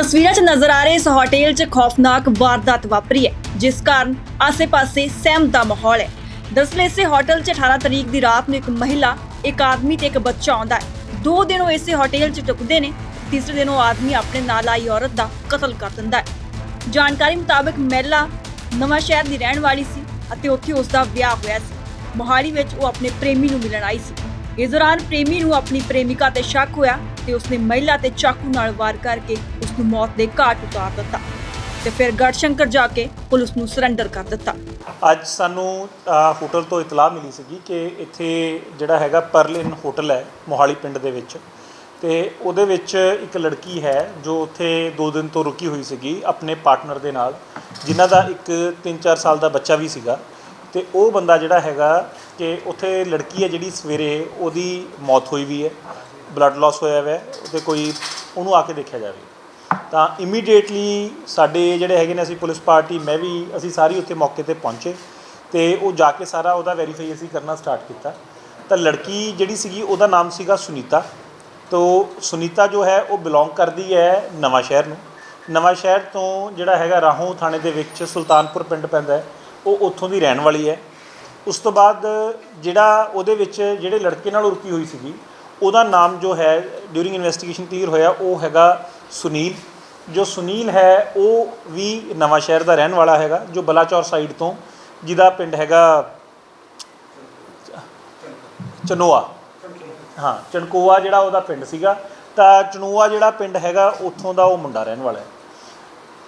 ਤਸਵੀਰਾਂ 'ਚ ਨਜ਼ਰ ਆ ਰਹੇ ਇਸ ਹੋਟਲ 'ਚ ਖੌਫਨਾਕ ਵਾਰਦਾਤ ਵਾਪਰੀ ਹੈ, ਜਿਸ ਕਾਰਨ ਆਸੇ-ਪਾਸੇ ਸਹਿਮ ਦਾ ਮਾਹੌਲ ਹੈ। ਦਰਅਸਲ ਇਸੇ ਹੋਟਲ 'ਚ 18 ਤਰੀਕ ਦੀ ਰਾਤ ਨੂੰ ਇੱਕ ਮਹਿਲਾ, ਇੱਕ ਆਦਮੀ ਤੇ ਇੱਕ ਬੱਚਾ ਆਉਂਦਾ ਹੈ। ਦੋ ਦਿਨ ਉਹ ਇਸੇ ਹੋਟਲ 'ਚ ਟੁਕਦੇ ਨੇ, ਤੀਸਰੇ ਦਿਨ ਉਹ ਆਦਮੀ ਆਪਣੇ ਨਾਲ ਆਈ ਔਰਤ ਦਾ ਕਤਲ ਕਰ ਦਿੰਦਾ ਹੈ। ਜਾਣਕਾਰੀ ਮੁਤਾਬਕ ਮਹਿਲਾ ਨਵਾਂ ਸ਼ਹਿਰ ਦੀ ਰਹਿਣ ਵਾਲੀ ਸੀ ਅਤੇ ਉੱਥੇ ਉਸ ਦਾ ਵਿਆਹ ਹੋਇਆ ਸੀ। ਮੋਹਾਲੀ ਵਿੱਚ ਉਹ ਆਪਣੇ ਪ੍ਰੇਮੀ ਨੂੰ ਮਿਲਣ ਆਈ ਸੀ। ਇਸ ਦੌਰਾਨ ਪ੍ਰੇਮੀ ਨੂੰ ਆਪਣੀ ਪ੍ਰੇਮਿਕਾ ਤੇ ਸ਼ੱਕ ਹੋਇਆ ਤੇ ਉਸਨੇ ਮਹਿਲਾ ਤੇ ਚਾਕੂ ਨਾਲ ਵਾਰ ਕਰਕੇ ਉਸ ਨੂੰ ਮੌਤ ਦੇ ਘਾਟ ਉਤਾਰ ਦਿੱਤਾ ਤੇ ਫਿਰ ਗੜਸ਼ੰਕਰ ਜਾ ਕੇ ਪੁਲਿਸ ਨੂੰ ਸਰੈਂਡਰ ਕਰ ਦਿੱਤਾ। ਅੱਜ ਸਾਨੂੰ ਅ, ਹੋਟਲ ਤੋਂ ਇਤਲਾਹ ਮਿਲੀ ਸੀਗੀ ਕਿ ਇੱਥੇ ਜਿਹੜਾ ਹੈਗਾ ਪਰਲਿਨ ਹੋਟਲ ਹੈ ਮੋਹਾਲੀ ਪਿੰਡ ਦੇ ਵਿੱਚ। ਤੇ ਉਹਦੇ ਵਿੱਚ ਇੱਕ ਲੜਕੀ ਹੈ ਜੋ ਉੱਥੇ 2 ਦਿਨ ਤੋਂ ਰੁਕੀ ਹੋਈ ਸੀਗੀ ਆਪਣੇ ਪਾਰਟਨਰ ਦੇ ਨਾਲ ਜਿਨ੍ਹਾਂ ਦਾ ਇੱਕ 3-4 ਸਾਲ ਦਾ ਬੱਚਾ ਵੀ ਸੀਗਾ। ਤੇ ਉਹ ਬੰਦਾ ਜਿਹੜਾ ਹੈਗਾ ਕਿ ਉੱਥੇ ਲੜਕੀ ਹੈ ਜਿਹੜੀ ਸਵੇਰੇ ਉਹਦੀ ਮੌਤ ਹੋਈ ਵੀ ਹੈ ਬਲੱਡ ਲਾਸ ਹੋਇਆ ਹੋਇਆ ਹੈ ਤੇ ਕੋਈ ਉਹਨੂੰ ਆ ਕੇ ਦੇਖਿਆ ਜਾਵੇ। ਤਾਂ ਇਮੀਡੀਏਟਲੀ ਸਾਡੇ ਜਿਹੜੇ ਹੈਗੇ ਨੇ ਅਸੀਂ ਪੁਲਿਸ ਪਾਰਟੀ, ਮੈਂ ਵੀ, ਅਸੀਂ ਸਾਰੀ ਉੱਥੇ ਮੌਕੇ ਤੇ ਪਹੁੰਚੇ ਤੇ ਉਹ ਜਾ ਕੇ ਸਾਰਾ ਉਹਦਾ ਵੈਰੀਫਾਈ ਅਸੀਂ ਕਰਨਾ ਸਟਾਰਟ ਕੀਤਾ। ਤਾਂ ਲੜਕੀ ਜਿਹੜੀ ਸੀਗੀ, ਉਹਦਾ ਨਾਮ ਸੀਗਾ ਸੁਨੀਤਾ। ਤੋ ਸੁਨੀਤਾ ਜੋ ਹੈ, ਉਹ ਬਿਲੋਂਗ ਕਰਦੀ ਹੈ ਨਵਾਂ ਸ਼ਹਿਰ ਨੂੰ। ਨਵਾਂ ਸ਼ਹਿਰ ਤੋਂ ਜਿਹੜਾ ਹੈਗਾ ਰਾਹੋਂ ਥਾਣੇ ਦੇ ਵਿੱਚ ਸੁਲਤਾਨਪੁਰ ਪਿੰਡ ਪੈਂਦਾ ਹੈ, ਉਹ ਉੱਥੋਂ ਦੀ ਰਹਿਣ ਵਾਲੀ ਹੈ। ਉਸ ਤੋਂ ਬਾਅਦ ਜਿਹੜਾ ਉਹਦੇ ਵਿੱਚ ਜਿਹੜੇ ਲੜਕੇ ਨਾਲ ਰੁਕੀ ਹੋਈ ਸੀਗੀ, ਉਹਦਾ ਨਾਮ ਜੋ ਹੈ ਡਿਊਰਿੰਗ ਇਨਵੈਸਟੀਗੇਸ਼ਨ ਕਲੀਅਰ ਹੋਇਆ, ਉਹ ਹੈਗਾ ਸੁਨੀਲ। ਜੋ ਸੁਨੀਲ ਹੈ, ਉਹ ਵੀ ਨਵਾਂ ਸ਼ਹਿਰ ਦਾ ਰਹਿਣ ਵਾਲਾ ਹੈਗਾ, ਜੋ ਬਲਾਚੌਰ ਸਾਈਡ ਤੋਂ ਜਿਹਦਾ ਪਿੰਡ ਹੈਗਾ ਚਨੋਆ। ਹਾਂ ਚਣਕੋਆ ਜਿਹੜਾ ਉਹਦਾ ਪਿੰਡ ਸੀਗਾ। ਤਾਂ ਚਨੋਆ ਜਿਹੜਾ ਪਿੰਡ ਹੈਗਾ, ਉੱਥੋਂ ਦਾ ਉਹ ਮੁੰਡਾ ਰਹਿਣ ਵਾਲਾ ਹੈ।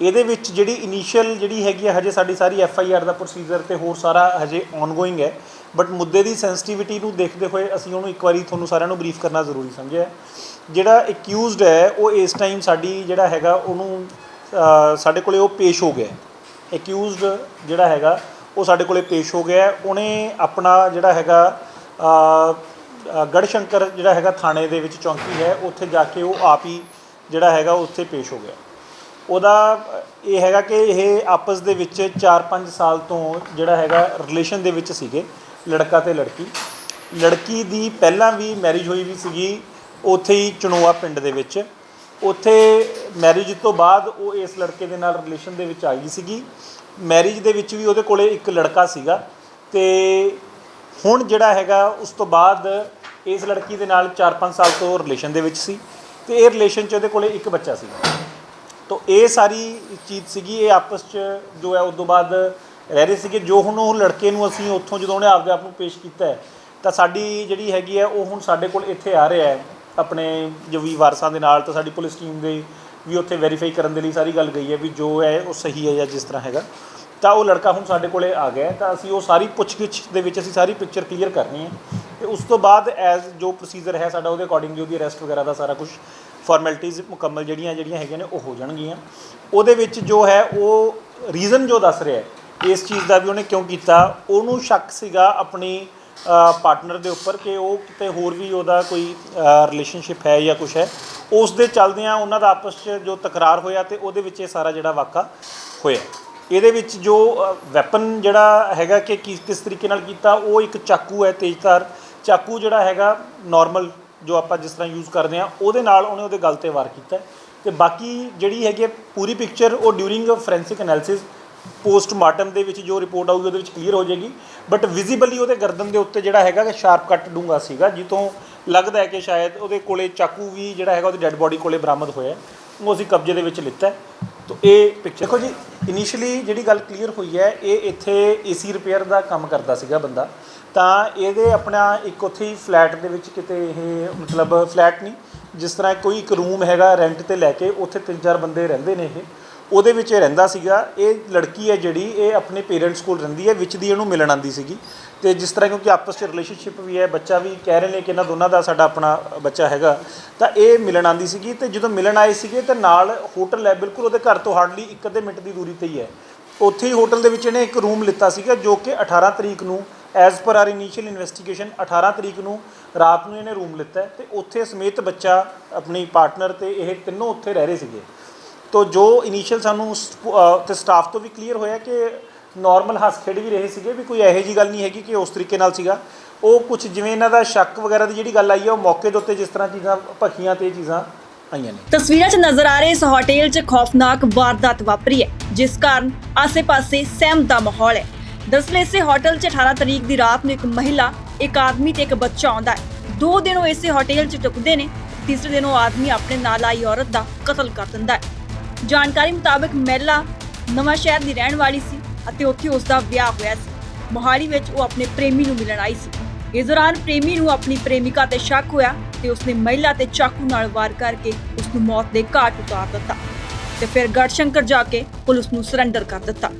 ਇਹਦੇ ਵਿੱਚ ਜਿਹੜੀ ਇਨੀਸ਼ੀਅਲ ਜਿਹੜੀ ਹੈਗੀ ਹੈ ਹਜੇ ਸਾਡੀ ਸਾਰੀ ਐਫ ਆਈ ਆਰ ਦਾ ਪ੍ਰੋਸੀਜਰ ਤੇ ਹੋਰ ਸਾਰਾ ਹਜੇ ਆਨਗੋਇੰਗ ਹੈ। ਬਟ ਮੁੱਦੇ ਦੀ ਸੈਂਸਿਟੀਵਿਟੀ ਨੂੰ ਦੇਖਦੇ ਹੋਏ ਅਸੀਂ ਉਹਨੂੰ ਇੱਕ ਵਾਰੀ ਤੁਹਾਨੂੰ ਸਾਰਿਆਂ ਨੂੰ ਬਰੀਫ ਕਰਨਾ ਜ਼ਰੂਰੀ ਸਮਝਿਆ। ਜਿਹੜਾ ਅਕਿਊਜ਼ਡ ਹੈ ਉਹ ਇਸ ਟਾਈਮ ਸਾਡੀ ਜਿਹੜਾ ਹੈਗਾ ਉਹਨੂੰ ਸਾਡੇ ਕੋਲੇ ਉਹ ਪੇਸ਼ ਹੋ ਗਿਆ ਅਕਿਊਜ਼ਡ ਜਿਹੜਾ ਹੈਗਾ ਉਹ ਸਾਡੇ ਕੋਲੇ ਪੇਸ਼ ਹੋ ਗਿਆ ਉਹਨੇ ਆਪਣਾ ਜਿਹੜਾ ਹੈਗਾ ਅ, ਅ, ਗੜਸ਼ੰਕਰ ਜਿਹੜਾ ਹੈਗਾ ਥਾਣੇ ਦੇ ਵਿੱਚ ਚੌਂਕੀ ਹੈ। ਉੱਥੇ ਜਾ ਕੇ ਉਹ ਆਪ ਹੀ ਜਿਹੜਾ ਹੈਗਾ ਉੱਥੇ ਪੇਸ਼ ਹੋ ਗਿਆ। ਉਹਦਾ ਇਹ ਹੈਗਾ ਕਿ ਇਹ ਆਪਸ ਦੇ ਵਿੱਚ 4-5 ਸਾਲ ਤੋਂ ਜਿਹੜਾ ਹੈਗਾ ਰਿਲੇਸ਼ਨ ਦੇ ਵਿੱਚ ਸੀਗੇ, ਲੜਕਾ ਤੇ ਲੜਕੀ। ਲੜਕੀ ਦੀ ਪਹਿਲਾਂ ਵੀ ਮੈਰਿਜ ਹੋਈ ਵੀ ਸੀਗੀ, ਉੱਥੇ ਹੀ ਚਨੋਆ ਪਿੰਡ ਦੇ ਵਿੱਚ। ਉੱਥੇ ਮੈਰਿਜ ਤੋਂ ਬਾਅਦ ਉਹ ਇਸ ਲੜਕੇ ਦੇ ਨਾਲ ਰਿਲੇਸ਼ਨ ਦੇ ਵਿੱਚ ਆ ਗਈ ਸੀਗੀ। ਮੈਰਿਜ ਦੇ ਵਿੱਚ ਵੀ ਉਹਦੇ ਕੋਲੇ ਇੱਕ ਲੜਕਾ ਸੀਗਾ ਤੇ ਹੁਣ ਜਿਹੜਾ ਹੈਗਾ ਉਸ ਤੋਂ ਬਾਅਦ ਇਸ ਲੜਕੀ ਦੇ ਨਾਲ 4-5 ਸਾਲ ਤੋਂ ਰਿਲੇਸ਼ਨ ਦੇ ਵਿੱਚ ਸੀ ਤੇ ਇਹ ਰਿਲੇਸ਼ਨ 'ਚ ਉਹਦੇ ਕੋਲੇ ਇੱਕ ਬੱਚਾ ਸੀ ਤੋ ਇਹ ਸਾਰੀ ਚੀਜ਼ ਸੀਗੀ, ਇਹ ਆਪਸ 'ਚ ਜੋ ਹੈ ਉਸ ਤੋਂ ਬਾਅਦ ਰਹਿ ਰਹੇ ਸੀਗੇ। ਜੋ ਹੁਣ ਉਹ ਲੜਕੇ ਨੂੰ ਅਸੀਂ ਉੱਥੋਂ ਜਦੋਂ ਉਹਨੇ ਆਪਦੇ ਆਪ ਨੂੰ ਪੇਸ਼ ਕੀਤਾ ਹੈ, ਤਾਂ ਸਾਡੀ ਜਿਹੜੀ ਹੈਗੀ ਹੈ, ਉਹ ਹੁਣ ਸਾਡੇ ਕੋਲ ਇੱਥੇ ਆ ਰਿਹਾ ਹੈ। ਆਪਣੇ ਜੋ ਵੀ ਵਾਰਸਾਂ ਦੇ ਨਾਲ, ਤਾਂ ਸਾਡੀ ਪੁਲਿਸ ਟੀਮ ਦੇ ਵੀ ਉੱਥੇ ਵੈਰੀਫਾਈ ਕਰਨ ਦੇ ਲਈ ਸਾਰੀ ਗੱਲ ਗਈ ਹੈ ਵੀ ਜੋ ਹੈ, ਉਹ ਸਹੀ ਹੈ ਜਾਂ ਜਿਸ ਤਰ੍ਹਾਂ ਹੈਗਾ। ਤਾਂ ਉਹ ਲੜਕਾ ਹੁਣ ਸਾਡੇ ਕੋਲੇ ਆ ਗਿਆ ਤਾਂ ਅਸੀਂ ਉਹ ਸਾਰੀ ਪੁੱਛਗਿੱਛ ਦੇ ਵਿੱਚ ਅਸੀਂ ਸਾਰੀ ਪਿਕਚਰ ਕਲੀਅਰ ਕਰਨੀ ਹੈ। ਤੇ ਉਸ ਤੋਂ ਬਾਅਦ ਐਜ਼ ਜੋ ਪ੍ਰੋਸੀਜਰ ਹੈ ਸਾਡਾ, ਉਹਦੇ ਅਕੋਰਡਿੰਗਲੀ ਉਹਦੀ ਅਰੈਸਟ ਵਗੈਰਾ ਦਾ ਸਾਰਾ ਕੁਝ ਫਾਰਮੈਲਿਟੀਜ਼ ਮੁਕੰਮਲ ਜਿਹੜੀਆਂ ਜਿਹੜੀਆਂ ਹੈਗੀਆਂ ਨੇ, ਉਹ ਹੋ ਜਾਣਗੀਆਂ। ਉਹਦੇ ਵਿੱਚ ਜੋ ਹੈ, ਉਹ ਰੀਜ਼ਨ ਜੋ ਦੱਸ ਰਿਹਾ ਹੈ, ਇਸ ਚੀਜ਼ ਦਾ ਵੀ ਉਹਨੇ ਕਿਉਂ ਕੀਤਾ? ਉਹਨੂੰ ਸ਼ੱਕ ਸੀਗਾ ਆਪਣੀ ਪਾਰਟਨਰ ਦੇ ਉੱਪਰ ਕਿ ਉਹ ਕਿਤੇ ਹੋਰ ਵੀ ਉਹਦਾ ਕੋਈ ਰਿਲੇਸ਼ਨਸ਼ਿਪ ਹੈ ਜਾਂ ਕੁਝ ਹੈ। ਉਸ ਦੇ ਚੱਲਦਿਆਂ ਉਹਨਾਂ ਦਾ ਆਪਸ 'ਚ ਜੋ ਤਕਰਾਰ ਹੋਇਆ ਤੇ ਉਹਦੇ ਵਿੱਚ ਇਹ ਸਾਰਾ ਜਿਹੜਾ ਵਾਕਾ ਹੋਇਆ। ਇਹਦੇ ਵਿੱਚ ਜੋ ਵੈਪਨ ਜਿਹੜਾ ਹੈਗਾ ਕਿ ਕਿਸ ਕਿਸ ਤਰੀਕੇ ਨਾਲ ਕੀਤਾ, ਉਹ ਇੱਕ ਚਾਕੂ ਹੈ ਤੇਜ਼ਧਾਰ। ਚਾਕੂ ਜਿਹੜਾ ਹੈਗਾ ਨਾਰਮਲ ਜੋ ਆਪਾਂ ਜਿਸ ਤਰ੍ਹਾਂ ਯੂਜ਼ ਕਰਦੇ ਆ ਉਹਦੇ ਨਾਲ ਉਹਨੇ ਉਹਦੇ ਗਲ ਤੇ ਵਾਰ ਕੀਤਾ ਹੈ। ਤੇ ਬਾਕੀ ਜਿਹੜੀ ਹੈਗੀ ਹੈ ਪੂਰੀ ਪਿਕਚਰ ਉਹ ਡਿਊਰਿੰਗ ਫੋਰੈਂਸਿਕ ਐਨਾਲਿਸਿਸ ਪੋਸਟਮਾਰਟਮ ਦੇ ਵਿੱਚ ਜੋ ਰਿਪੋਰਟ ਆਊਗੀ, ਉਹਦੇ ਵਿੱਚ ਕਲੀਅਰ ਹੋ ਜਾਏਗੀ। ਬਟ ਵਿਜ਼ੀਬਲੀ ਉਹਦੇ ਗਰਦਨ ਦੇ ਉੱਤੇ ਜਿਹੜਾ ਹੈਗਾ ਕਿ ਸ਼ਾਰਪ ਕੱਟ ਡੂੰਗਾ ਸੀਗਾ, ਜਿੱਥੋਂ ਲੱਗਦਾ ਹੈ ਕਿ ਸ਼ਾਇਦ ਉਹਦੇ ਕੋਲੇ ਚਾਕੂ ਵੀ ਜਿਹੜਾ ਹੈਗਾ, ਉਹਦੀ ਡੈੱਡ ਬੋਡੀ ਕੋਲੇ ਬਰਾਮਦ ਹੋਇਆ ਉਹ ਅਸੀਂ ਕਬਜ਼ੇ ਦੇ ਵਿੱਚ ਲਿੱਤਾ ਤੋ ਇਹ ਪਿਕਚਰ ਦੇਖੋ ਜੀ ਇਨੀਸ਼ੀਅਲੀ ਜਿਹੜੀ ਗੱਲ ਕਲੀਅਰ ਹੋਈ ਹੈ, ਇਹ ਇੱਥੇ ਏਸੀ ਰਿਪੇਅਰ ਦਾ ਕੰਮ ਕਰਦਾ ਸੀਗਾ ਬੰਦਾ। ਤਾਂ ਇਹਦੇ ਆਪਣਾ ਇੱਕ ਉੱਥੇ ਹੀ ਫਲੈਟ ਦੇ ਵਿੱਚ ਕਿਤੇ ਇਹ ਮਤਲਬ ਫਲੈਟ ਨਹੀਂ, ਜਿਸ ਤਰ੍ਹਾਂ ਕੋਈ ਇੱਕ ਰੂਮ ਹੈਗਾ ਰੈਂਟ ਤੇ ਲੈ ਕੇ, ਉੱਥੇ ਤਿੰਨ ਚਾਰ ਬੰਦੇ ਰਹਿੰਦੇ ਨੇ ਇਹ। ਉਹਦੇ ਵਿੱਚ ਇਹ ਰਹਿੰਦਾ ਸੀਗਾ, ਇਹ ਲੜਕੀ ਹੈ ਜਿਹੜੀ, ਇਹ ਆਪਣੇ ਪੇਰੈਂਟਸ ਕੋਲ ਰਹਿੰਦੀ ਹੈ, ਵਿੱਚ ਦੀ ਇਹਨੂੰ ਮਿਲਣ ਆਂਦੀ ਸੀਗੀ। ਤੇ ਜਿਸ ਤਰ੍ਹਾਂ ਕਿਉਂਕਿ ਆਪਸ 'ਚ ਰਿਲੇਸ਼ਨਸ਼ਿਪ ਵੀ ਹੈ, ਬੱਚਾ ਵੀ ਕਹਿ ਰਹੇ ਨੇ ਕਿ ਇਹਨਾਂ ਦੋਨਾਂ ਦਾ ਸਾਡਾ ਆਪਣਾ ਬੱਚਾ ਹੈਗਾ, ਤਾਂ ਇਹ ਮਿਲਣ ਆਂਦੀ ਸੀਗੀ ਤੇ ਜਦੋਂ ਮਿਲਣ ਆਏ ਸੀਗੇ ਤੇ ਨਾਲ ਹੋਟਲ ਹੈ, ਬਿਲਕੁਲ ਉਹਦੇ ਘਰ ਤੋਂ ਹਾਰਡਲੀ ਇੱਕ ਅੱਧੇ ਮਿੰਟ ਦੀ ਦੂਰੀ ਤੇ ਹੀ ਹੈ। ਉੱਥੇ ਹੀ ਹੋਟਲ ਦੇ ਵਿੱਚ ਇਹਨੇ ਇੱਕ ਰੂਮ ਲਿੱਤਾ ਸੀਗਾ, ਜੋ ਕਿ 18 ਤਰੀਕ ਨੂੰ as per R initial investigation 18 ਤਰੀਕ ਨੂੰ ਰਾਤ ਨੂੰ ਇਹਨੇ ਰੂਮ ਲਿੱਤਾ ਹੈ ਤੇ ਉੱਥੇ ਸਮੇਤ ਬੱਚਾ, ਆਪਣੀ ਪਾਰਟਨਰ ਤੇ ਇਹ ਤਿੰਨੋਂ ਉੱਥੇ ਰਹਿ ਰਹੇ ਸੀਗੇ। ਤੋ ਜੋ ਇਨੀਸ਼ੀਅਲ ਸਾਨੂੰ ਤੇ ਸਟਾਫ ਤੋਂ ਵੀ ਕਲੀਅਰ ਹੋਇਆ ਕਿ ਨਾਰਮਲ ਹੱਸ ਖੇਡ ਵੀ ਰਹੇ ਸੀਗੇ, ਵੀ ਕੋਈ ਇਹੋ ਜੀ ਗੱਲ ਨਹੀਂ ਹੈਗੀ ਕਿ ਉਸ ਤਰੀਕੇ ਨਾਲ ਸੀਗਾ। ਉਹ ਕੁਝ ਜਿਵੇਂ ਇਹਨਾਂ ਦਾ ਸ਼ੱਕ ਵਗੈਰਾ ਦੀ ਜਿਹੜੀ ਗੱਲ ਆਈ ਹੈ ਉਹ ਮੌਕੇ ਦੇ ਉੱਤੇ ਜਿਸ ਤਰ੍ਹਾਂ ਚੀਜ਼ਾਂ ਭਖੀਆਂ ਤੇ ਚੀਜ਼ਾਂ ਆਈਆਂ ਨੇ। ਤਸਵੀਰਾਂ 'ਚ ਨਜ਼ਰ ਆ ਰਹੇ ਇਸ ਹੋਟਲ 'ਚ ਖੌਫਨਾਕ ਵਾਰਦਾਤ ਵਾਪਰੀ ਹੈ, ਜਿਸ ਕਾਰਨ ਆਸ-ਪਾਸੇ ਸਹਿਮ ਦਾ ਮਾਹੌਲ ਹੈ। ਦਰਅਸਲ ਇਸੇ ਹੋਟਲ 'ਚ 18 ਤਰੀਕ ਦੀ ਰਾਤ ਨੂੰ ਇੱਕ ਮਹਿਲਾ, ਇੱਕ ਆਦਮੀ ਤੇ ਇੱਕ ਬੱਚਾ ਆਉਂਦਾ ਹੈ। ਦੋ ਦਿਨ ਉਹ ਇਸੇ ਹੋਟਲ 'ਚ ਟੁਕਦੇ ਨੇ, ਤੀਸਰੇ ਦਿਨ ਉਹ ਆਦਮੀ ਆਪਣੇ ਨਾਲ ਆਈ ਔਰਤ ਦਾ ਕਤਲ ਕਰ ਦਿੰਦਾ ਹੈ। ਜਾਣਕਾਰੀ ਮੁਤਾਬਕ ਮਹਿਲਾ ਨਵਾਂ ਸ਼ਹਿਰ ਦੀ ਰਹਿਣ ਵਾਲੀ ਸੀ ਅਤੇ ਉੱਥੇ ਉਸ ਦਾ ਵਿਆਹ ਹੋਇਆ ਸੀ। ਮੋਹਾਲੀ ਵਿੱਚ ਉਹ ਆਪਣੇ ਪ੍ਰੇਮੀ ਨੂੰ ਮਿਲਣ ਆਈ ਸੀ। ਇਸ ਦੌਰਾਨ ਪ੍ਰੇਮੀ ਨੂੰ ਆਪਣੀ ਪ੍ਰੇਮਿਕਾ ਤੇ ਸ਼ੱਕ ਹੋਇਆ ਤੇ ਉਸਨੇ ਮਹਿਲਾ ਤੇ ਚਾਕੂ ਨਾਲ ਵਾਰ ਕਰਕੇ ਉਸ ਨੂੰ ਮੌਤ ਦੇ ਘਾਟ ਉਤਾਰ ਦਿੱਤਾ ਤੇ ਫਿਰ ਗੜਸ਼ੰਕਰ ਜਾ ਕੇ ਪੁਲਿਸ ਨੂੰ ਸਰੈਂਡਰ ਕਰ ਦਿੱਤਾ।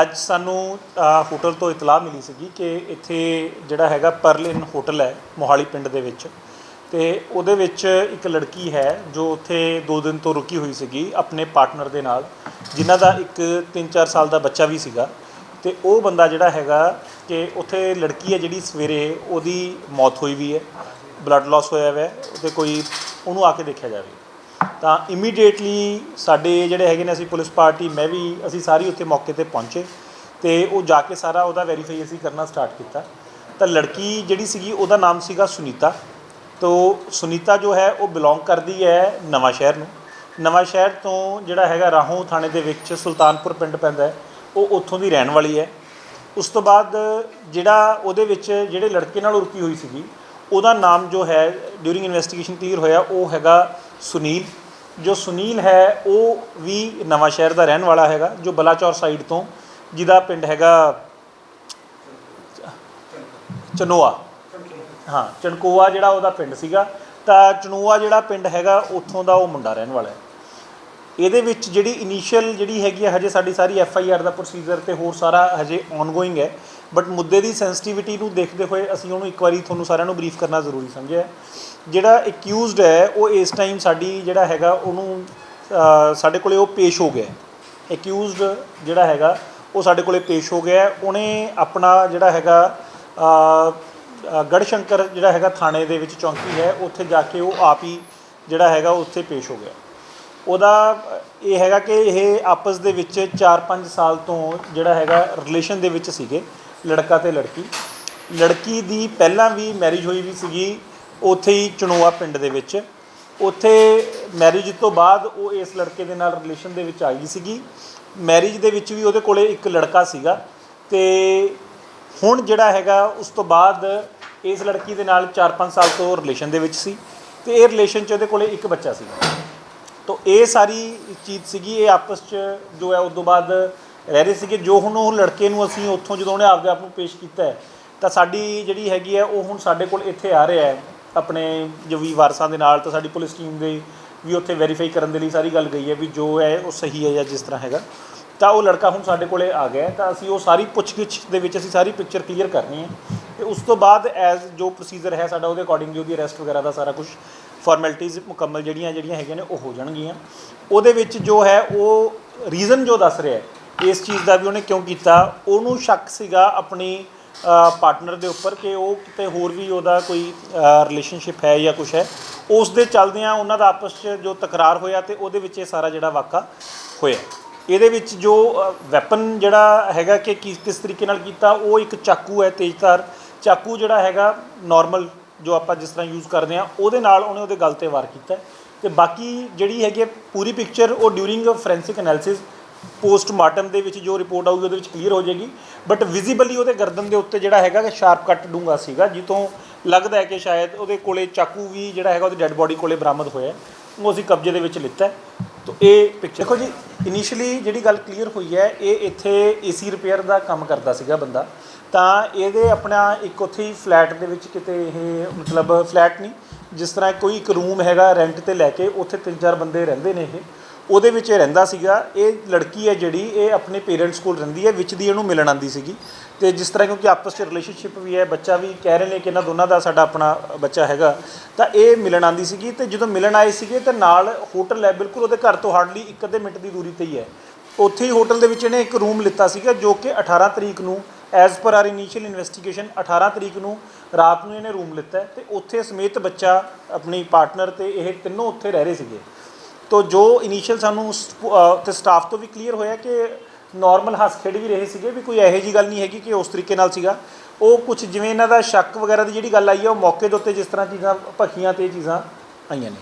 ਅੱਜ ਸਾਨੂੰ ਅ, ਹੋਟਲ ਤੋਂ ਇਤਲਾਹ ਮਿਲੀ ਸੀਗੀ ਕਿ ਇੱਥੇ ਜਿਹੜਾ ਹੈਗਾ ਪਰਲਿਨ ਹੋਟਲ ਹੈ ਮੋਹਾਲੀ ਪਿੰਡ ਦੇ ਵਿੱਚ। ਤੇ ਉਹਦੇ ਵਿੱਚ ਇੱਕ ਲੜਕੀ ਹੈ ਜੋ ਉੱਥੇ 2 ਦਿਨ ਤੋਂ ਰੁਕੀ ਹੋਈ ਸੀਗੀ ਆਪਣੇ ਪਾਰਟਨਰ ਦੇ ਨਾਲ, ਜਿਨ੍ਹਾਂ ਦਾ ਇੱਕ 3-4 ਸਾਲ ਦਾ ਬੱਚਾ ਵੀ ਸੀਗਾ। ਤੇ ਉਹ ਬੰਦਾ ਜਿਹੜਾ ਹੈਗਾ ਕਿ ਉੱਥੇ ਲੜਕੀ ਹੈ ਜਿਹੜੀ ਸਵੇਰੇ ਉਹਦੀ ਮੌਤ ਹੋਈ ਵੀ ਹੈ ਬਲੱਡ ਲਾਸ ਹੋਇਆ ਹੋਇਆ ਤੇ ਕੋਈ ਉਹਨੂੰ ਆ ਕੇ ਦੇਖਿਆ ਜਾਵੇ। ਤਾਂ ਇਮੀਡੀਏਟਲੀ ਸਾਡੇ ਜਿਹੜੇ ਹੈਗੇ ਨੇ ਅਸੀਂ ਪੁਲਿਸ ਪਾਰਟੀ, ਮੈਂ ਵੀ ਅਸੀਂ ਸਾਰੀ ਉੱਥੇ ਮੌਕੇ ਤੇ ਪਹੁੰਚੇ ਤੇ ਉਹ ਜਾ ਕੇ ਸਾਰਾ ਉਹਦਾ ਵੈਰੀਫਾਈ ਅਸੀਂ ਕਰਨਾ ਸਟਾਰਟ ਕੀਤਾ। ਤਾਂ ਲੜਕੀ ਜਿਹੜੀ ਸੀਗੀ ਉਹਦਾ ਨਾਮ ਸੀਗਾ ਸੁਨੀਤਾ। ਤੋ ਸੁਨੀਤਾ ਜੋ ਹੈ, ਉਹ ਬਿਲੋਂਗ ਕਰਦੀ ਹੈ ਨਵਾਂ ਸ਼ਹਿਰ ਨੂੰ। ਨਵਾਂ ਸ਼ਹਿਰ ਤੋਂ ਜਿਹੜਾ ਹੈਗਾ, ਰਾਹੋਂ ਥਾਣੇ ਦੇ ਵਿੱਚ ਸੁਲਤਾਨਪੁਰ ਪਿੰਡ ਪੈਂਦਾ ਉਹ ਉੱਥੋਂ ਦੀ ਰਹਿਣ ਵਾਲੀ ਹੈ। ਉਸ ਤੋਂ ਬਾਅਦ ਜਿਹੜਾ ਉਹਦੇ ਵਿੱਚ ਜਿਹੜੇ ਲੜਕੇ ਨਾਲ ਰੁਕੀ ਹੋਈ ਸੀਗੀ, ਉਹਦਾ ਨਾਮ ਜੋ ਹੈ ਡਿਊਰਿੰਗ ਇਨਵੈਸਟੀਗੇਸ਼ਨ ਕਲੀਅਰ ਹੋਇਆ, ਉਹ ਹੈਗਾ ਸੁਨੀਲ। ਜੋ ਸੁਨੀਲ ਹੈ, ਉਹ ਵੀ ਨਵਾਂ ਸ਼ਹਿਰ ਦਾ ਰਹਿਣ ਵਾਲਾ ਹੈਗਾ, ਜੋ ਬਲਾਚੌਰ ਸਾਈਡ ਤੋਂ ਜਿਹਦਾ ਪਿੰਡ ਹੈਗਾ, ਚਨੋਆ। ਹਾਂ ਚਣਕੋਆ ਜਿਹੜਾ ਉਹਦਾ ਪਿੰਡ ਸੀਗਾ, ਤਾਂ ਚਨੂਆ ਜਿਹੜਾ ਪਿੰਡ ਹੈਗਾ, ਉੱਥੋਂ ਦਾ ਉਹ ਮੁੰਡਾ ਰਹਿਣ ਵਾਲਾ ਹੈ। ਇਹਦੇ ਵਿੱਚ ਜਿਹੜੀ ਇਨੀਸ਼ੀਅਲ ਜਿਹੜੀ ਹੈਗੀ ਹੈ ਹਜੇ ਸਾਡੀ ਸਾਰੀ ਐਫ ਆਈ ਆਰ ਦਾ ਪ੍ਰੋਸੀਜਰ ਤੇ ਹੋਰ ਸਾਰਾ ਹਜੇ ਆਨਗੋਇੰਗ ਹੈ। ਬਟ ਮੁੱਦੇ ਦੀ ਸੈਂਸਿਟੀਵਿਟੀ ਨੂੰ ਦੇਖਦੇ ਹੋਏ ਅਸੀਂ ਉਹਨੂੰ ਇੱਕ ਵਾਰੀ ਤੁਹਾਨੂੰ ਸਾਰਿਆਂ ਨੂੰ ਬਰੀਫ ਕਰਨਾ ਜ਼ਰੂਰੀ ਸਮਝਿਆ ਜਿਹੜਾ ਅਕਿਊਜ਼ਡ ਹੈ, ਉਹ ਇਸ ਟਾਈਮ ਸਾਡੀ ਜਿਹੜਾ ਹੈਗਾ, ਉਹਨੂੰ ਸਾਡੇ ਕੋਲੇ ਉਹ ਪੇਸ਼ ਹੋ ਗਿਆ ਅਕਿਊਜ਼ਡ ਜਿਹੜਾ ਹੈਗਾ, ਉਹ ਸਾਡੇ ਕੋਲੇ ਪੇਸ਼ ਹੋ ਗਿਆ ਉਹਨੇ ਆਪਣਾ ਜਿਹੜਾ ਹੈਗਾ ਗੜਸ਼ੰਕਰ ਜਿਹੜਾ ਹੈਗਾ ਥਾਣੇ ਦੇ ਵਿੱਚ ਚੌਂਕੀ ਹੈ, ਉੱਥੇ ਜਾ ਕੇ ਉਹ ਆਪ ਹੀ ਜਿਹੜਾ ਹੈਗਾ ਉੱਥੇ ਪੇਸ਼ ਹੋ ਗਿਆ। ਉਹਦਾ ਇਹ ਹੈਗਾ ਕਿ ਇਹ ਆਪਸ ਦੇ ਵਿੱਚ 4-5 ਸਾਲ ਤੋਂ ਜਿਹੜਾ ਹੈਗਾ ਰਿਲੇਸ਼ਨ ਦੇ ਵਿੱਚ ਸੀਗੇ, ਲੜਕਾ ਤੇ ਲੜਕੀ। ਲੜਕੀ ਦੀ ਪਹਿਲਾਂ ਵੀ ਮੈਰਿਜ ਹੋਈ ਵੀ ਸੀਗੀ, ਉੱਥੇ ਹੀ ਚਣੋਆ ਪਿੰਡ ਦੇ ਵਿੱਚ। ਉੱਥੇ ਮੈਰਿਜ ਤੋਂ ਬਾਅਦ ਉਹ ਇਸ ਲੜਕੇ ਦੇ ਨਾਲ ਰਿਲੇਸ਼ਨ ਦੇ ਵਿੱਚ ਆ ਗਈ ਸੀਗੀ। ਮੈਰਿਜ ਦੇ ਵਿੱਚ ਵੀ ਉਹਦੇ ਕੋਲੇ ਇੱਕ ਲੜਕਾ ਸੀਗਾ ਤੇ ਹੁਣ ਜਿਹੜਾ ਹੈਗਾ ਉਸ ਤੋਂ ਬਾਅਦ ਇਸ ਲੜਕੀ ਦੇ ਨਾਲ 4-5 ਸਾਲ ਤੋਂ ਰਿਲੇਸ਼ਨ ਦੇ ਵਿੱਚ ਸੀ ਤੇ ਇਹ ਰਿਲੇਸ਼ਨ 'ਚ ਉਹਦੇ ਕੋਲੇ ਇੱਕ ਬੱਚਾ ਸੀਗਾ ਤੋ ਇਹ ਸਾਰੀ ਚੀਜ਼ ਸੀਗੀ ਇਹ ਆਪਸ 'ਚ ਜੋ ਹੈ ਉਸ ਤੋਂ ਬਾਅਦ ਰਹਿ ਰਹੇ ਸੀਗੇ। ਜੋ ਹੁਣ ਉਹ ਲੜਕੇ ਨੂੰ ਅਸੀਂ ਉੱਥੋਂ ਜਦੋਂ ਉਹਨੇ ਆਪਦੇ ਆਪ ਨੂੰ ਪੇਸ਼ ਕੀਤਾ ਹੈ, ਤਾਂ ਸਾਡੀ ਜਿਹੜੀ ਹੈਗੀ ਹੈ ਉਹ ਹੁਣ ਸਾਡੇ ਕੋਲ ਇੱਥੇ ਆ ਰਿਹਾ ਹੈ। ਆਪਣੇ ਜੋ ਵੀ ਵਾਰਸਾਂ ਦੇ ਨਾਲ ਤਾਂ ਸਾਡੀ ਪੁਲਿਸ ਟੀਮ ਦੇ ਵੀ ਉੱਥੇ ਵੈਰੀਫਾਈ ਕਰਨ ਦੇ ਲਈ ਸਾਰੀ ਗੱਲ ਗਈ ਹੈ ਵੀ ਜੋ ਹੈ ਉਹ ਸਹੀ ਹੈ ਜਾਂ ਜਿਸ ਤਰ੍ਹਾਂ ਹੈਗਾ। ਤਾਂ ਉਹ ਲੜਕਾ ਹੁਣ ਸਾਡੇ ਕੋਲੇ ਆ ਗਿਆ ਤਾਂ ਅਸੀਂ ਉਹ ਸਾਰੀ ਪੁੱਛਗਿੱਛ ਦੇ ਵਿੱਚ ਅਸੀਂ ਸਾਰੀ ਪਿਕਚਰ ਕਲੀਅਰ ਕਰਨੀ ਹੈ। ਤੇ ਉਸ ਤੋਂ ਬਾਅਦ ਐਜ਼ ਜੋ ਪ੍ਰੋਸੀਜਰ ਹੈ ਸਾਡਾ, ਉਹਦੇ ਅਕੋਰਡਿੰਗ ਉਹਦੀ ਅਰੈਸਟ ਵਗੈਰਾ ਦਾ ਸਾਰਾ ਕੁਝ ਫਾਰਮੈਲਿਟੀਜ਼ ਮੁਕੰਮਲ ਜਿਹੜੀਆਂ ਜਿਹੜੀਆਂ ਹੈਗੀਆਂ ਨੇ, ਉਹ ਹੋ ਜਾਣਗੀਆਂ। ਉਹਦੇ ਵਿੱਚ ਜੋ ਹੈ, ਉਹ ਰੀਜ਼ਨ ਜੋ ਦੱਸ ਰਿਹਾ ਇਸ ਚੀਜ਼ ਦਾ ਵੀ ਉਹਨੇ ਕਿਉਂ ਕੀਤਾ, ਉਹਨੂੰ ਸ਼ੱਕ ਸੀਗਾ ਆਪਣੀ ਪਾਰਟਨਰ ਦੇ ਉੱਪਰ ਕਿ ਉਹ ਕਿਤੇ ਹੋਰ ਵੀ ਉਹਦਾ ਕੋਈ ਰਿਲੇਸ਼ਨਸ਼ਿਪ ਹੈ ਜਾਂ ਕੁਝ ਹੈ। ਉਸ ਦੇ ਚੱਲਦਿਆਂ ਉਹਨਾਂ ਦਾ ਆਪਸ 'ਚ ਜੋ ਤਕਰਾਰ ਹੋਇਆ ਤੇ ਉਹਦੇ ਵਿੱਚ ਇਹ ਸਾਰਾ ਜਿਹੜਾ ਵਾਕਾ ਹੋਇਆ। ਇਹਦੇ ਵਿੱਚ ਜੋ ਵੈਪਨ ਜਿਹੜਾ ਹੈਗਾ ਕਿ ਕਿਸ ਕਿਸ ਤਰੀਕੇ ਨਾਲ ਕੀਤਾ, ਉਹ ਇੱਕ ਚਾਕੂ ਹੈ ਤੇਜ਼ਧਾਰ। ਚਾਕੂ ਜਿਹੜਾ ਹੈਗਾ ਨਾਰਮਲ ਜੋ ਆਪਾਂ ਜਿਸ ਤਰ੍ਹਾਂ ਯੂਜ਼ ਕਰਦੇ ਆ ਉਹਦੇ ਨਾਲ ਉਹਨੇ ਉਹਦੇ ਗਲ ਤੇ ਵਾਰ ਕੀਤਾ। ਹੈ। ਤੇ ਬਾਕੀ ਜਿਹੜੀ ਹੈਗੀ ਹੈ ਪੂਰੀ ਪਿਕਚਰ ਉਹ ਡਿਊਰਿੰਗ ਫੋਰੈਂਸਿਕ ਐਨਾਲਿਸਿਸ ਪੋਸਟਮਾਰਟਮ ਦੇ ਵਿੱਚ ਜੋ ਰਿਪੋਰਟ ਆਊਗੀ, ਉਹਦੇ ਵਿੱਚ ਕਲੀਅਰ ਹੋ ਜਾਏਗੀ। ਬਟ ਵਿਜ਼ੀਬਲੀ ਉਹਦੇ ਗਰਦਨ ਦੇ ਉੱਤੇ ਜਿਹੜਾ ਹੈਗਾ ਕਿ ਸ਼ਾਰਪ ਕੱਟ ਡੂੰਗਾ ਸੀਗਾ, ਜਿੱਥੋਂ ਲੱਗਦਾ ਹੈ ਕਿ ਸ਼ਾਇਦ ਉਹਦੇ ਕੋਲੇ ਚਾਕੂ ਵੀ ਜਿਹੜਾ ਹੈਗਾ, ਉਹਦੀ ਡੈੱਡ ਬੋਡੀ ਕੋਲੇ ਬਰਾਮਦ ਹੋਇਆ ਉਹ ਅਸੀਂ ਕਬਜ਼ੇ ਦੇ ਵਿੱਚ ਲਿੱਤਾ ਤੋ ਇਹ ਪਿਕਚਰ ਦੇਖੋ ਜੀ ਇਨੀਸ਼ੀਅਲੀ ਜਿਹੜੀ ਗੱਲ ਕਲੀਅਰ ਹੋਈ ਹੈ ਇਹ ਇੱਥੇ ਏਸੀ ਰਿਪੇਅਰ ਦਾ ਕੰਮ ਕਰਦਾ ਸੀਗਾ ਬੰਦਾ। ਤਾਂ ਇਹਦੇ ਆਪਣਾ ਇੱਕ ਉੱਥੇ ਹੀ ਫਲੈਟ ਦੇ ਵਿੱਚ ਕਿਤੇ ਇਹ ਮਤਲਬ ਫਲੈਟ ਨਹੀਂ ਜਿਸ ਤਰ੍ਹਾਂ ਕੋਈ ਇੱਕ ਰੂਮ ਹੈਗਾ ਰੈਂਟ ਤੇ ਲੈ ਕੇ ਉੱਥੇ ਤਿੰਨ ਚਾਰ ਬੰਦੇ ਰਹਿੰਦੇ ਨੇ ਇਹ। ਉਹਦੇ ਵਿੱਚ ਇਹ ਰਹਿੰਦਾ ਸੀਗਾ, ਇਹ ਲੜਕੀ ਹੈ ਜਿਹੜੀ, ਇਹ ਆਪਣੇ ਪੇਰੈਂਟਸ ਕੋਲ ਰਹਿੰਦੀ ਹੈ, ਵਿੱਚ ਦੀ ਇਹਨੂੰ ਮਿਲਣ ਆਂਦੀ ਸੀਗੀ। ਤੇ ਜਿਸ ਤਰ੍ਹਾਂ ਕਿਉਂਕਿ ਆਪਸ 'ਚ ਰਿਲੇਸ਼ਨਸ਼ਿਪ ਵੀ ਹੈ, ਬੱਚਾ ਵੀ ਕਹਿ ਰਹੇ ਨੇ ਕਿ ਇਹਨਾਂ ਦੋਨਾਂ ਦਾ ਸਾਡਾ ਆਪਣਾ ਬੱਚਾ ਹੈਗਾ, ਤਾਂ ਇਹ ਮਿਲਣ ਆਂਦੀ ਸੀਗੀ ਤੇ ਜਦੋਂ ਮਿਲਣ ਆਏ ਸੀਗੇ ਤੇ ਨਾਲ ਹੋਟਲ ਹੈ, ਬਿਲਕੁਲ ਉਹਦੇ ਘਰ ਤੋਂ ਹਾਰਡਲੀ ਇੱਕ ਅੱਧੇ ਮਿੰਟ ਦੀ ਦੂਰੀ ਤੇ ਹੀ ਹੈ। ਉੱਥੇ ਹੀ ਹੋਟਲ ਦੇ ਵਿੱਚ ਇਹਨੇ ਇੱਕ ਰੂਮ ਲਿੱਤਾ ਸੀਗਾ, ਜੋ ਕਿ 18 ਤਰੀਕ ਨੂੰ as per R initial investigation 18 ਤਰੀਕ ਨੂੰ ਰਾਤ ਨੂੰ ਇਹਨੇ ਰੂਮ ਲਿੱਤਾ ਹੈ ਤੇ ਉੱਥੇ ਸਮੇਤ ਬੱਚਾ, ਆਪਣੀ ਪਾਰਟਨਰ ਤੇ ਇਹ ਤਿੰਨੋਂ ਉੱਥੇ ਰਹਿ ਰਹੇ ਸੀਗੇ। ਤੋ ਜੋ ਇਨੀਸ਼ੀਅਲ ਸਾਨੂੰ ਸਪ- ਤੇ ਸਟਾਫ ਤੋਂ ਵੀ ਕਲੀਅਰ ਹੋਇਆ ਕਿ ਨਾਰਮਲ ਹੱਸ ਖੇਡ ਵੀ ਰਹੇ ਸੀਗੇ ਵੀ ਕੋਈ ਇਹੋ ਜੀ ਗੱਲ ਨਹੀਂ ਹੈਗੀ ਕਿ ਉਸ ਤਰੀਕੇ ਨਾਲ ਸੀਗਾ। ਉਹ ਕੁਝ ਜਿਵੇਂ ਇਹਨਾਂ ਦਾ ਸ਼ੱਕ ਵਗੈਰਾ ਦੀ ਜਿਹੜੀ ਗੱਲ ਆਈ ਹੈ ਉਹ ਮੌਕੇ ਦੇ ਉੱਤੇ ਜਿਸ ਤਰ੍ਹਾਂ ਚੀਜ਼ਾਂ, ਭਖੀਆਂ ਤੇ ਚੀਜ਼ਾਂ ਆਈਆਂ ਨੇ।